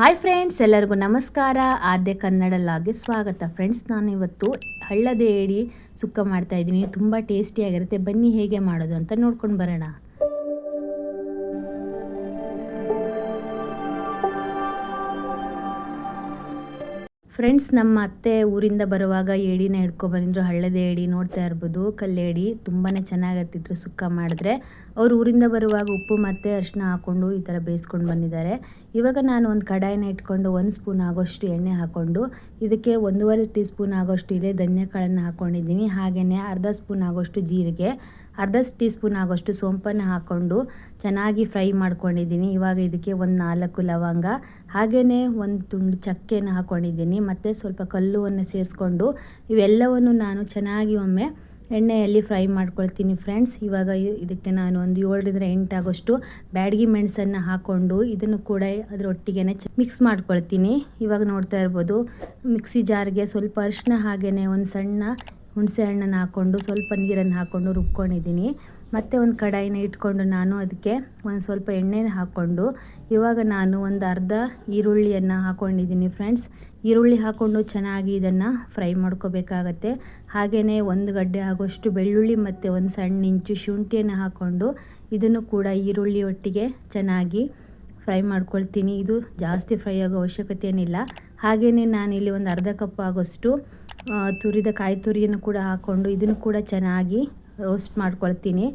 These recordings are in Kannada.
ಹಾಯ್ ಫ್ರೆಂಡ್ಸ್ ಎಲ್ಲರಿಗೂ ನಮಸ್ಕಾರ. ಆದ್ಯ ಕನ್ನಡ ಲಾಗೆ ಸ್ವಾಗತ. ಫ್ರೆಂಡ್ಸ್ ನಾನು ಇವತ್ತು ಹಳ್ಳದ ಏಡಿ ಸುಕ್ಕ ಮಾಡ್ತಾ ಇದ್ದೀನಿ. ತುಂಬ ಟೇಸ್ಟಿಯಾಗಿರುತ್ತೆ ಬನ್ನಿ ಹೇಗೆ ಮಾಡೋದು ಅಂತ ನೋಡ್ಕೊಂಡು ಬರೋಣ. ಫ್ರೆಂಡ್ಸ್ ನಮ್ಮ ಅತ್ತೆ ಊರಿಂದ ಬರುವಾಗ ಏಡಿನ ಹಿಡ್ಕೊಬಂದಿದ್ರು ಹಳ್ಳದ ಏಡಿ ನೋಡ್ತಾ ಇರ್ಬೋದು. ಕಲ್ಲೇಡಿ ತುಂಬಾ ಚೆನ್ನಾಗತ್ತಿದ್ರು ಸುಕ್ಕ ಮಾಡಿದ್ರೆ. ಅವ್ರು ಊರಿಂದ ಬರುವಾಗ ಉಪ್ಪು ಮತ್ತು ಅರಿಶಿನ ಹಾಕ್ಕೊಂಡು ಈ ಥರ ಬೇಯಿಸ್ಕೊಂಡು ಬಂದಿದ್ದಾರೆ. ಇವಾಗ ನಾನು ಒಂದು ಕಡಾಯಿನ ಇಟ್ಕೊಂಡು ಒಂದು ಸ್ಪೂನ್ ಆಗೋಷ್ಟು ಎಣ್ಣೆ ಹಾಕ್ಕೊಂಡು ಇದಕ್ಕೆ ಒಂದೂವರೆ ಟೀ ಸ್ಪೂನ್ ಆಗೋಷ್ಟು ಇದೆ ಧನ್ಯಕಾಳನ್ನು ಹಾಕ್ಕೊಂಡಿದ್ದೀನಿ ಹಾಗೆಯೇ ಅರ್ಧ ಸ್ಪೂನ್ ಆಗೋಷ್ಟು ಜೀರಿಗೆ. ಅರ್ಧ ಟೀ ಸ್ಪೂನ್ ಆಗೋಷ್ಟು ಸೋಂಪನ್ನು ಹಾಕ್ಕೊಂಡು ಚೆನ್ನಾಗಿ ಫ್ರೈ ಮಾಡ್ಕೊಂಡಿದ್ದೀನಿ. ಇವಾಗ ಇದಕ್ಕೆ ಒಂದು ನಾಲ್ಕು ಲವಂಗ, ಹಾಗೆಯೇ ಒಂದು ತುಂಡು ಚಕ್ಕೆನ ಹಾಕ್ಕೊಂಡಿದ್ದೀನಿ. ಮತ್ತು ಸ್ವಲ್ಪ ಕಲ್ಲುವನ್ನು ಸೇರಿಸ್ಕೊಂಡು ಇವೆಲ್ಲವನ್ನು ನಾನು ಚೆನ್ನಾಗಿ ಒಮ್ಮೆ ಎಣ್ಣೆಯಲ್ಲಿ ಫ್ರೈ ಮಾಡ್ಕೊಳ್ತೀನಿ ಫ್ರೆಂಡ್ಸ್. ಇವಾಗ ಇದಕ್ಕೆ ನಾನು ಒಂದು ಏಳರಿಂದ ಎಂಟಾಗೋಷ್ಟು ಬ್ಯಾಡಗಿ ಮೆಣಸನ್ನು ಹಾಕ್ಕೊಂಡು ಇದನ್ನು ಕೂಡ ಅದರೊಟ್ಟಿಗೆ ಮಿಕ್ಸ್ ಮಾಡ್ಕೊಳ್ತೀನಿ. ಇವಾಗ ನೋಡ್ತಾ ಇರ್ಬೋದು, ಮಿಕ್ಸಿ ಜಾರ್ಗೆ ಸ್ವಲ್ಪ ಅರಿಶಿನ ಹಾಗೆಯೇ ಒಂದು ಸಣ್ಣ ಹುಣಸೆ ಹಣ್ಣನ್ನು ಹಾಕ್ಕೊಂಡು ಸ್ವಲ್ಪ ನೀರನ್ನು ಹಾಕ್ಕೊಂಡು ರುಬ್ಕೊಂಡಿದ್ದೀನಿ. ಮತ್ತು ಒಂದು ಕಡಾಯಿನ ಇಟ್ಕೊಂಡು ನಾನು ಅದಕ್ಕೆ ಒಂದು ಸ್ವಲ್ಪ ಎಣ್ಣೆನ ಹಾಕ್ಕೊಂಡು, ಇವಾಗ ನಾನು ಒಂದು ಅರ್ಧ ಈರುಳ್ಳಿಯನ್ನು ಹಾಕ್ಕೊಂಡಿದ್ದೀನಿ ಫ್ರೆಂಡ್ಸ್. ಈರುಳ್ಳಿ ಹಾಕ್ಕೊಂಡು ಚೆನ್ನಾಗಿ ಇದನ್ನು ಫ್ರೈ ಮಾಡ್ಕೋಬೇಕಾಗತ್ತೆ. ಹಾಗೆಯೇ ಒಂದು ಗಡ್ಡೆ ಆಗೋಷ್ಟು ಬೆಳ್ಳುಳ್ಳಿ ಮತ್ತು ಒಂದು ಸಣ್ಣ ಇಂಚು ಶುಂಠಿಯನ್ನು ಹಾಕ್ಕೊಂಡು ಇದನ್ನು ಕೂಡ ಈರುಳ್ಳಿ ಒಟ್ಟಿಗೆ ಚೆನ್ನಾಗಿ ಫ್ರೈ ಮಾಡ್ಕೊಳ್ತೀನಿ. ಇದು ಜಾಸ್ತಿ ಫ್ರೈ ಆಗೋ ಅವಶ್ಯಕತೆ ಏನಿಲ್ಲ ಹಾಗೆಯೇ ನಾನಿಲ್ಲಿ ಒಂದು ಅರ್ಧ ಕಪ್ ಆಗೋಷ್ಟು ತುರಿದ ಕಾಯಿ ತುರಿಯನ್ನು ಕೂಡ ಹಾಕ್ಕೊಂಡು ಇದನ್ನು ಕೂಡ ಚೆನ್ನಾಗಿ ರೋಸ್ಟ್ ಮಾಡ್ಕೊಳ್ತೀನಿ.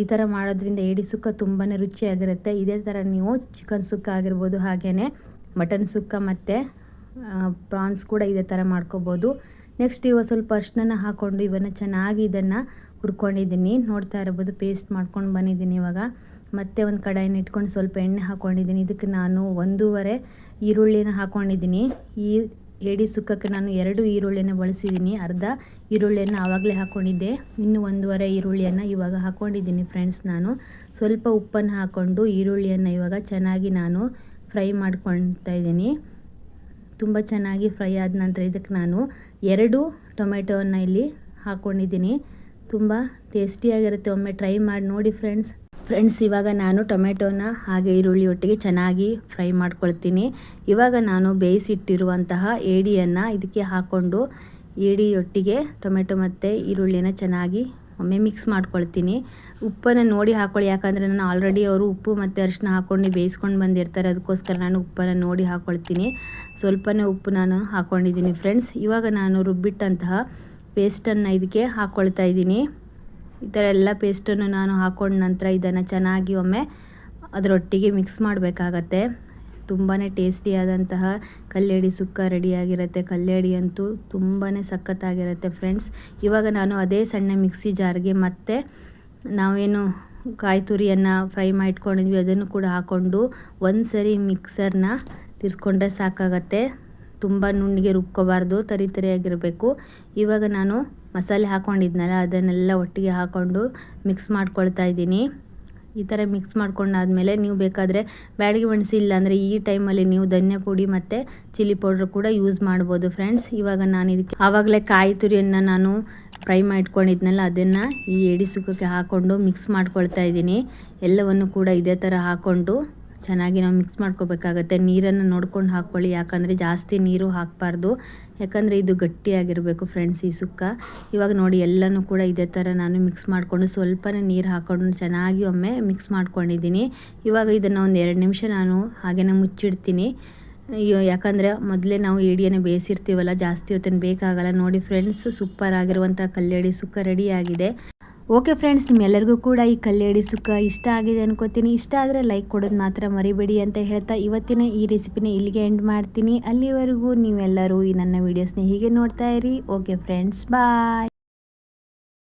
ಈ ಥರ ಮಾಡೋದ್ರಿಂದ ಏಡಿ ಸುಕ್ಕ ತುಂಬಾ ರುಚಿಯಾಗಿರುತ್ತೆ. ಇದೇ ಥರ ನೀವು ಚಿಕನ್ ಸುಕ್ಕ ಆಗಿರ್ಬೋದು ಹಾಗೆಯೇ ಮಟನ್ ಸುಕ್ಕ ಮತ್ತು ಪ್ರಾನ್ಸ್ ಕೂಡ ಇದೇ ಥರ ಮಾಡ್ಕೋಬೋದು. ನೆಕ್ಸ್ಟ್ ಇವಾಗ ಸ್ವಲ್ಪ ಅರ್ಶಿನ ಹಾಕ್ಕೊಂಡು ಇವನ್ನು ಚೆನ್ನಾಗಿ ಇದನ್ನು ಹುರ್ಕೊಂಡಿದ್ದೀನಿ. ನೋಡ್ತಾ ಇರ್ಬೋದು ಪೇಸ್ಟ್ ಮಾಡ್ಕೊಂಡು ಬಂದಿದ್ದೀನಿ ಇವಾಗ. ಮತ್ತೆ ಒಂದು ಕಡಾಯಿನ ಇಟ್ಕೊಂಡು ಸ್ವಲ್ಪ ಎಣ್ಣೆ ಹಾಕ್ಕೊಂಡಿದ್ದೀನಿ ಇದಕ್ಕೆ ನಾನು ಒಂದೂವರೆ ಈರುಳ್ಳಿನ ಹಾಕ್ಕೊಂಡಿದ್ದೀನಿ ಈ ಏಡಿ ಸುಕ್ಕಕ್ಕೆ ನಾನು ಎರಡು ಈರುಳ್ಳಿಯನ್ನು ಬಳಸಿದ್ದೀನಿ. ಅರ್ಧ ಈರುಳ್ಳಿಯನ್ನು ಆವಾಗಲೇ ಹಾಕ್ಕೊಂಡಿದ್ದೆ ಇನ್ನು ಒಂದೂವರೆ ಈರುಳ್ಳಿಯನ್ನು ಇವಾಗ ಹಾಕ್ಕೊಂಡಿದ್ದೀನಿ ಫ್ರೆಂಡ್ಸ್ ನಾನು. ಸ್ವಲ್ಪ ಉಪ್ಪನ್ನು ಹಾಕ್ಕೊಂಡು ಈರುಳ್ಳಿಯನ್ನು ಇವಾಗ ಚೆನ್ನಾಗಿ ನಾನು ಫ್ರೈ ಮಾಡ್ಕೊಳ್ತಾ ಇದ್ದೀನಿ. ತುಂಬ ಚೆನ್ನಾಗಿ ಫ್ರೈ ಆದ ನಂತರ ಇದಕ್ಕೆ ನಾನು ಎರಡು ಟೊಮೆಟೊವನ್ನು ಇಲ್ಲಿ ಹಾಕ್ಕೊಂಡಿದ್ದೀನಿ ತುಂಬ ಟೇಸ್ಟಿಯಾಗಿರುತ್ತೆ. ಒಮ್ಮೆ ಟ್ರೈ ಮಾಡಿ ನೋಡಿ ಫ್ರೆಂಡ್ಸ್ ಫ್ರೆಂಡ್ಸ್ ಇವಾಗ ನಾನು ಟೊಮೆಟೊನ ಹಾಗೆ ಈರುಳ್ಳಿ ಒಟ್ಟಿಗೆ ಚೆನ್ನಾಗಿ ಫ್ರೈ ಮಾಡ್ಕೊಳ್ತೀನಿ. ಇವಾಗ ನಾನು ಬೇಯಿಸಿಟ್ಟಿರುವಂತಹ ಏಡಿಯನ್ನು ಇದಕ್ಕೆ ಹಾಕ್ಕೊಂಡು ಏಡಿಯೊಟ್ಟಿಗೆ ಟೊಮೆಟೊ ಮತ್ತು ಈರುಳ್ಳಿನ ಚೆನ್ನಾಗಿ ಒಮ್ಮೆ ಮಿಕ್ಸ್ ಮಾಡ್ಕೊಳ್ತೀನಿ. ಉಪ್ಪನ್ನು ನೋಡಿ ಹಾಕ್ಕೊಳ್ಳಿ ಯಾಕಂದರೆ ನಾನು ಆಲ್ರೆಡಿ ಅವರು ಉಪ್ಪು ಮತ್ತು ಅರಿಶಿನ ಹಾಕ್ಕೊಂಡು ಬೇಯಿಸ್ಕೊಂಡು ಬಂದಿರ್ತಾರೆ, ಅದಕ್ಕೋಸ್ಕರ ನಾನು ಉಪ್ಪನ್ನು ನೋಡಿ ಹಾಕ್ಕೊಳ್ತೀನಿ ಸ್ವಲ್ಪನೇ ಉಪ್ಪು ನಾನು ಹಾಕ್ಕೊಂಡಿದ್ದೀನಿ ಫ್ರೆಂಡ್ಸ್ ಇವಾಗ ನಾನು ರುಬ್ಬಿಟ್ಟಂತಹ ಪೇಸ್ಟನ್ನು ಇದಕ್ಕೆ ಹಾಕ್ಕೊಳ್ತಾ ಇದ್ದೀನಿ. ಈ ಥರ ಎಲ್ಲ ಪೇಸ್ಟನ್ನು ನಾನು ಹಾಕೊಂಡ ನಂತರ ಇದನ್ನು ಚೆನ್ನಾಗಿ ಒಮ್ಮೆ ಅದರೊಟ್ಟಿಗೆ ಮಿಕ್ಸ್ ಮಾಡಬೇಕಾಗತ್ತೆ. ತುಂಬಾ ಟೇಸ್ಟಿಯಾದಂತಹ ಕಲ್ಲೇಡಿ ಸುಕ್ಕ ರೆಡಿಯಾಗಿರುತ್ತೆ. ಕಲ್ಲೇಡಿ ಅಂತೂ ತುಂಬಾ ಸಖತ್ತಾಗಿರುತ್ತೆ ಫ್ರೆಂಡ್ಸ್. ಇವಾಗ ನಾನು ಅದೇ ಸಣ್ಣ ಮಿಕ್ಸಿ ಜಾರ್ಗೆ ಮತ್ತೆ ನಾವೇನು ಕಾಯಿ ತುರಿಯನ್ನು ಫ್ರೈ ಮಾಡಿಟ್ಕೊಂಡಿದ್ವಿ, ಅದನ್ನು ಕೂಡ ಹಾಕ್ಕೊಂಡು ಒಂದು ಸರಿ ಮಿಕ್ಸರ್ನ ತಿರ್ಸ್ಕೊಂಡ್ರೆ ಸಾಕಾಗತ್ತೆ. ತುಂಬ ನುಣ್ಣಿಗೆ ರುಬ್ಕೋಬಾರ್ದು, ತರಿ ತರಿಯಾಗಿರಬೇಕು. ಇವಾಗ ನಾನು ಮಸಾಲೆ ಹಾಕ್ಕೊಂಡಿದ್ನಲ್ಲ ಅದನ್ನೆಲ್ಲ ಒಟ್ಟಿಗೆ ಹಾಕ್ಕೊಂಡು ಮಿಕ್ಸ್ ಮಾಡ್ಕೊಳ್ತಾ ಇದ್ದೀನಿ. ಈ ಥರ ಮಿಕ್ಸ್ ಮಾಡ್ಕೊಂಡಾದಮೇಲೆ ನೀವು ಬೇಕಾದರೆ ಬ್ಯಾಡಗಿ ಮೆಣಸು ಇಲ್ಲ ಅಂದರೆ ಈ ಟೈಮಲ್ಲಿ ನೀವು ಧನ್ಯ ಪುಡಿ ಮತ್ತು ಚಿಲ್ಲಿ ಪೌಡ್ರ್ ಕೂಡ ಯೂಸ್ ಮಾಡ್ಬೋದು ಫ್ರೆಂಡ್ಸ್ ಇವಾಗ ನಾನು ಇದಕ್ಕೆ ಆವಾಗಲೇ ಕಾಯಿ ತುರಿಯನ್ನು ನಾನು ಫ್ರೈ ಮಾಡಿಟ್ಕೊಂಡಿದ್ನಲ್ಲ ಅದನ್ನು ಈ ಎಡಿ ಸುಕ್ಕಕ್ಕೆ ಹಾಕ್ಕೊಂಡು ಮಿಕ್ಸ್ ಮಾಡ್ಕೊಳ್ತಾ ಇದ್ದೀನಿ. ಎಲ್ಲವನ್ನು ಕೂಡ ಇದೇ ಥರ ಹಾಕ್ಕೊಂಡು ಚೆನ್ನಾಗಿ ನಾವು ಮಿಕ್ಸ್ ಮಾಡ್ಕೋಬೇಕಾಗತ್ತೆ. ನೀರನ್ನು ನೋಡ್ಕೊಂಡು ಹಾಕ್ಕೊಳ್ಳಿ. ಯಾಕಂದರೆ ಜಾಸ್ತಿ ನೀರು ಹಾಕಬಾರ್ದು. ಯಾಕಂದರೆ ಇದು ಗಟ್ಟಿಯಾಗಿರಬೇಕು ಫ್ರೆಂಡ್ಸ್ ಈ ಸುಕ್ಕ. ಇವಾಗ ನೋಡಿ ಎಲ್ಲನೂ ಕೂಡ ಇದೇ ಥರ ನಾನು ಮಿಕ್ಸ್ ಮಾಡಿಕೊಂಡು ಸ್ವಲ್ಪನೇ ನೀರು ಹಾಕ್ಕೊಂಡು ಚೆನ್ನಾಗಿ ಒಮ್ಮೆ ಮಿಕ್ಸ್ ಮಾಡ್ಕೊಂಡಿದ್ದೀನಿ. ಇವಾಗ ಇದನ್ನು ಒಂದು ಎರಡು ನಿಮಿಷ ನಾನು ಹಾಗೆಯೇ ಮುಚ್ಚಿಡ್ತೀನಿ. ಯಾಕಂದರೆ ಮೊದಲೇ ನಾವು ಏಡಿಯನ್ನು ಬೇಯಿಸಿರ್ತೀವಲ್ಲ, ಜಾಸ್ತಿ ಹೊತ್ತಿನ ಬೇಕಾಗಲ್ಲ. ನೋಡಿ ಫ್ರೆಂಡ್ಸ್ ಸೂಪರ್ ಆಗಿರುವಂಥ ಕಲ್ಲಡಿ ಸುಕ್ಕ ರೆಡಿಯಾಗಿದೆ ಓಕೆ ಫ್ರೆಂಡ್ಸ್, ನಿಮ್ಮೆಲ್ಲರಿಗೂ ಕೂಡ ಈ ಕಲ್ಲೇಡಿ ಸುಕ್ಕ ಇಷ್ಟ ಆಗಿದೆ ಅನ್ಕೋತೀನಿ. ಇಷ್ಟ ಆದರೆ ಲೈಕ್ ಕೊಡೋದು ಮಾತ್ರ ಮರಿಬೇಡಿ ಅಂತ ಹೇಳ್ತಾ ಇವತ್ತಿನ ಈ ರೆಸಿಪಿನ ಇಲ್ಲಿಗೆ ಎಂಡ್ ಮಾಡ್ತೀನಿ. ಅಲ್ಲಿವರೆಗೂ ನೀವೆಲ್ಲರೂ ಈ ನನ್ನ ವೀಡಿಯೋಸ್ನ ಹೀಗೆ ನೋಡ್ತಾ ಇರಿ. Okay friends bye